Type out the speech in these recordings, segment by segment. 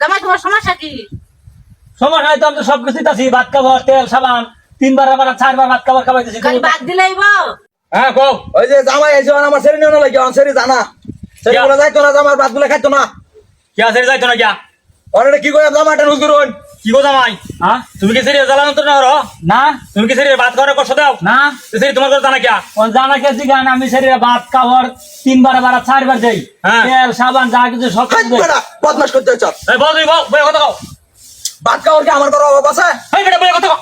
জামাই তোমার সমস্যা কি? সমস্যা নাই তো আমি তো সব কিছুই দিতেছি ভাত খাবার তেল সাবান তিনবার আবার চারবার ভাত খাবার খাবাইতেছি খালি ভাত দিলেই হ্যাঁ কও। ওই যে জামাই এসে আমার সেরে নিও না লাগে আমার সেরি জানা। সেরি? বলে যাইতো না জামার ভাতগুলো খাইতো না। কি আছে যাইতো না কি ওরে কি করে জামাটা নুজ করুন কি গো জামাই? হ্যাঁ তুমি কি সেরিয়ে জ্বালানো তো না না। তুমি কি সেরিয়ে ভাত খাওয়ার কষ্ট দাও? না। সেরি তোমার কথা জানা কিয়া ও জানা কে জিগান আমি সেরিয়ে ভাত খাওয়ার তিনবার আবার চারবার দেই। হ্যাঁ। তেল সাবান যা কিছু সব কিছু দেই। বেটা বদমাস করতে চল এই বল তুই বল বই কথা কও। ভাত খাওয়ার কি আমার কোনো অভাব আছে? এই বেটা বই কথা কও।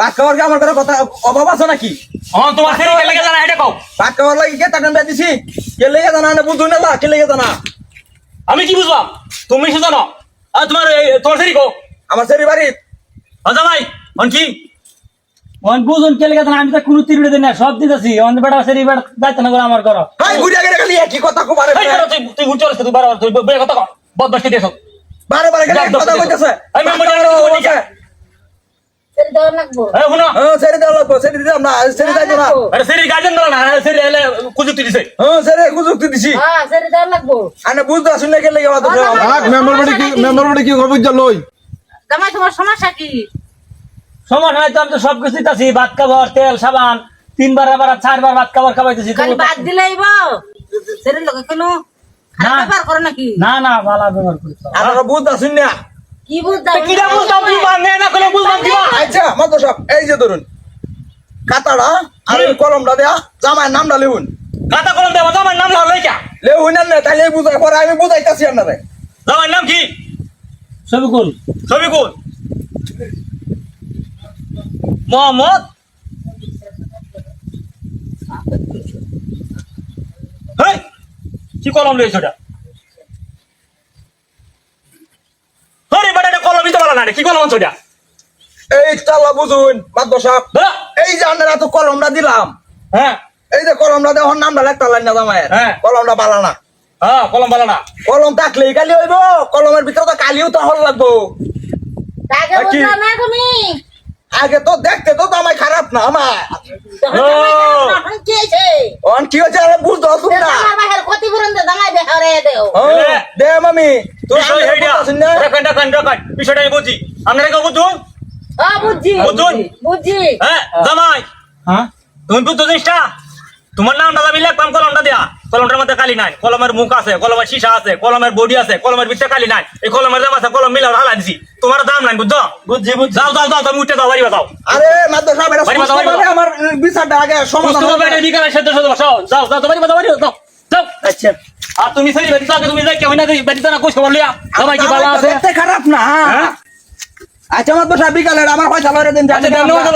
ভাত খাওয়ার কি আমার কোনো কথা অভাব আছে নাকি? হ্যাঁ তোমার সেরি লাগে জানা এটা কও। ভাত খাওয়ার লাগি কে? টাকা দিয়ে দিছি। কে লেগে জানা না বুঝুন না কে লেগে জানা? আমি কি বুঝলাম? তুমি শুধু জানো আর তোমার তোমার সেরি কও? আমার সেরি বাড়ি। জামাই অন কি? অন বুঝুন কে আমি তো কোনো তিরুড়ে দিই না সব দিতেছি। অন বেটা সেরি বেটা দাইতে না করে আমার করো হাই ঘুরিয়া গেলে খালি একই কথা কো বারে তুই তুই ঘুরতে তুই বারবার তুই বই কথা কও বদমাশি দিয়েছ বারে বারে খালি এক কথা কইতাছে। এই মেম্বার সেটা দেওয়ার লাগবো? এই শুনো। হ্যাঁ সেরি দাও লাগবো সেরি দিলাম না সেরি যাইতো না। আরে সেরি গাজন না না সেরি এলে কুযুক্তি দিছে। হ্যাঁ সেরি কুযুক্তি দিছি। হ্যাঁ সেটা দেওয়ার লাগবো। আনে বুঝতে আসুন না কে লেগে বাদ মেম্বার বাড়ি কি মেম্বার বাড়ি কি খবর লই। জামাই তোমার সমস্যা কি? সমস্যা নাই তো আমি তো সব কিছুই আছি ভাত খাবার তেল সাবান। তিনবার আবার চারবার ভাত খাবার খাবাইতেছি খালি বাদ দিলেই বউ। সেটা লোকে কোনো খারাপ না। করে নাকি? না না ভালো ব্যবহার আসুন না। কি বুঝতাম কিরা বুঝতাম কি মানে না কোন বুঝতাম কি আচ্ছা মতো সব এই যে ধরুন কাতাড়া আর কলমটা দেয়া নামটা লেউন কথা কলম দেব আমার নাম হলো কি না তাহলে বুঝাই পরে আমি বুঝাইতাছি আপনারে। আমার নাম কি? সবিকুল সবিকুল মোহাম্মদ। কি কলম লইছ ওটা হরি বেটা এটা কলম দিতে পারলা না রে, কি কলম আছে ওটা এই বুঝুন সাহেব এই যে তো কলমটা দিলাম হ্যাঁ। এই যে কলমটা দেওয়ার নামটা লেখতে পারলেন না জামাইয়ের হ্যাঁ। কলমটা বালা না। হ্যাঁ কলম ভালো না। কলম থাকলেই কালি হইব কলমের ভিতরে তো কালিও তো হল লাগবো। তুমি? আগে তো দেখতে তো জামাই খারাপ না আমার কি হয়েছে? অন কি হচ্ছে আরে বুঝতে হতুন না। ক্ষতিপূরণ দে, জামাই বেহারে দেও। হ্যাঁ, দে মামি। তুই আমি বিষয়টা আমি বুঝি। আপনারা কেউ বুঝুন? হ্যাঁ, বুঝছি, বুঝুন। বুঝছি। হ্যাঁ জামাই। হ্যাঁ? তুমি বুঝছ জিনিসটা? তোমার নামটা আমি লিখলাম কলমটা দেয়া। কলমটার মধ্যে কালি নাই। কলমের মুখ আছে কলমের সীসা আছে কলমের বডি আছে কলমের ভিতরে কালি নাই। এই কলমের দাম আছে কলম মিলাও হালা দিছি। তোমার দাম নাই বুঝছ? বুঝছি বুঝছি। যাও যাও যাও তুমি উঠে যাও বাড়ি বাজাও আরে মাদ্দ সাহেব এটা বাড়ি বাজাও, বাড়ি আমার বিচারটা আগে সমাধান সুস্থ হবে। বিকালে সেদ্ধ বসাও যাও যাও বাড়ি বাজাও বাড়ি যাও যাও। আচ্ছা। আর তুমি সেই বাড়ি যাও তুমি যাই কেউ না বাড়িতে না কোশ খবর লিয়া সবাই কি ভালো আছে? খারাপ না। হ্যাঁ? আচ্ছা মাদ্দ সাহেব বিকালে আমার পয়সা দিন আচ্ছা ধন্যবাদ